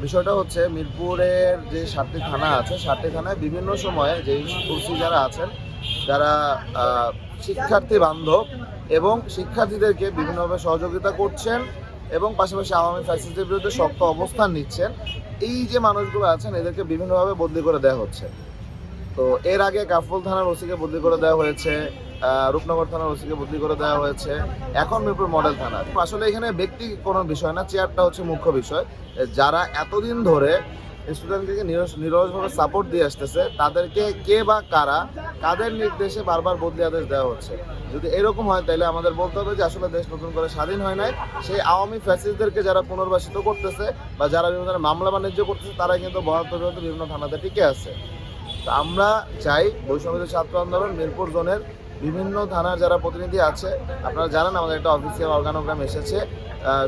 বিষয়টা হচ্ছে মিরপুরের যে সাতটি থানা আছে সাতটি থানায় বিভিন্ন সময়ে যে ওসি যারা আছেন আহ, শিক্ষার্থী বান্ধব এবং শিক্ষার্থীদেরকে বিভিন্নভাবে সহযোগিতা করছেন এবং পাশাপাশি আওয়ামী ফ্যাসিলিটির বিরুদ্ধে শক্ত অবস্থান নিচ্ছেন। এই যে মানুষগুলো আছেন এদেরকে বিভিন্নভাবে বদলি করে দেওয়া হচ্ছে। তো এর আগে কাফল থানার ওসিকে বদলি করে দেওয়া হয়েছে। রূপনগর থানার ওসিকে বদলি করে দেওয়া হয়েছে। এখন মিরপুর মডেল থানা। আসলে এখানে ব্যক্তি কোনো বিষয় না, চেয়ারটা হচ্ছে মুখ্য বিষয়। যারা এতদিন ধরে স্টুডেন্টকে নিরসভাবে সাপোর্ট দিয়ে আসতেছে, তাদেরকে কে বা কারা, কাদের নির্দেশে বারবার বদলি আদেশ দেওয়া হচ্ছে? যদি এরকম হয়, তাহলে আমাদের বলতে হবে যে আসলে দেশ নতুন করে স্বাধীন হয় নাই। সেই আওয়ামী ফ্যাসিস্টদেরকে যারা পুনর্বাসিত করতেছে বা যারা বিভিন্ন ধরনের মামলা বাণিজ্য করতেছে, তারাই কিন্তু পর্যন্ত বিভিন্ন থানাতে টিকে আছে। আমরা চাই বৈষম্য ছাত্র আন্দোলন মিরপুর জোনের বিভিন্ন থানার যারা প্রতিনিধি আছে, আপনারা জানেন আমাদের একটা অফিসিয়াল অর্গানোগ্রাম এসেছে।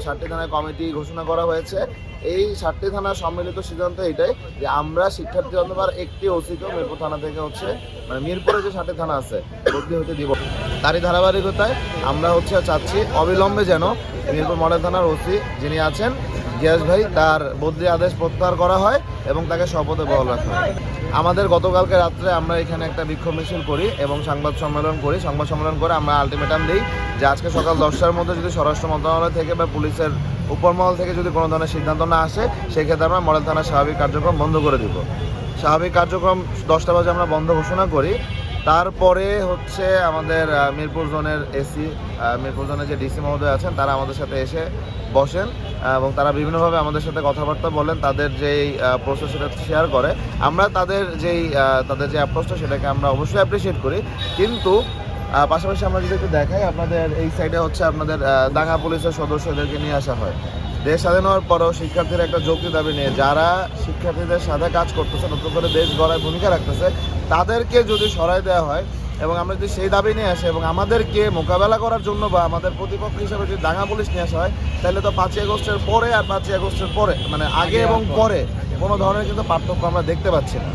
ষাটটি থানায় কমিটি ঘোষণা করা হয়েছে। এই ষাটটি থানার সম্মিলিত সিদ্ধান্ত এটাই যে আমরা শিক্ষার্থী অথবা একটি ওসিকেও মিরপুর থানা থেকে হচ্ছে মানে মিরপুরে যে ষাটটি থানা আছে বদলি হতে দিব। তারই ধারাবাহিকতায় আমরা হচ্ছে চাচ্ছি অবিলম্বে যেন মিরপুর মডেল থানার ওসি যিনি আছেন গিয়াস ভাই, তার বদলি আদেশ প্রত্যাহার করা হয় এবং তাকে শপথে বহাল রাখা হয়। আমাদের গতকালকে রাত্রে আমরা এখানে একটা বিক্ষোভ মিছিল করি এবং সংবাদ সম্মেলন করি। সংবাদ সম্মেলন করে আমরা আলটিমেটাম দিই যে আজকে সকাল দশটার মধ্যে যদি স্বরাষ্ট্র মন্ত্রণালয় থেকে বা পুলিশের উপরমহল থেকে যদি কোনো ধরনের সিদ্ধান্ত না আসে, সেক্ষেত্রে আমরা মডেল থানার স্বাভাবিক কার্যক্রম বন্ধ করে দিব। স্বাভাবিক কার্যক্রম দশটা বাজে আমরা বন্ধ ঘোষণা করি। তারপরে হচ্ছে আমাদের মিরপুর জোনের এসি মিরপুর জোনের যে ডিসি মহোদয় আছেন, তারা আমাদের সাথে এসে বসেন এবং তারা বিভিন্নভাবে আমাদের সাথে কথাবার্তা বলেন, তাদের যেই প্রসেস সেটা শেয়ার করে। আমরা তাদের যেই তাদের যে অ্যাপ্রোচটা সেটাকে আমরা অবশ্যই অ্যাপ্রিসিয়েট করি। কিন্তু পাশাপাশি আমরা যদি একটু দেখাই আপনাদের এই সাইডে হচ্ছে আপনাদের দাঙ্গা পুলিশের সদস্যদেরকে নিয়ে আসা হয়। দেশ স্বাধীন হওয়ার পরও শিক্ষার্থীরা একটা যৌক্তিক দাবি নিয়ে যারা শিক্ষার্থীদের সাথে কাজ করতেছে নতুন করে দেশ গড়ায় ভূমিকা রাখতেছে তাদেরকে যদি সরাই দেওয়া হয় এবং আমরা যদি সেই দাবি নিয়ে আসি এবং আমাদেরকে মোকাবেলা করার জন্য বা আমাদের প্রতিপক্ষ হিসেবে যদি দাঙ্গা পুলিশ নিয়ে আসা হয় তাহলে তো পাঁচই আগস্টের পরে আর পাঁচই আগস্টের পরে মানে আগে এবং পরে কোনো ধরনের কিন্তু পার্থক্য আমরা দেখতে পাচ্ছি না।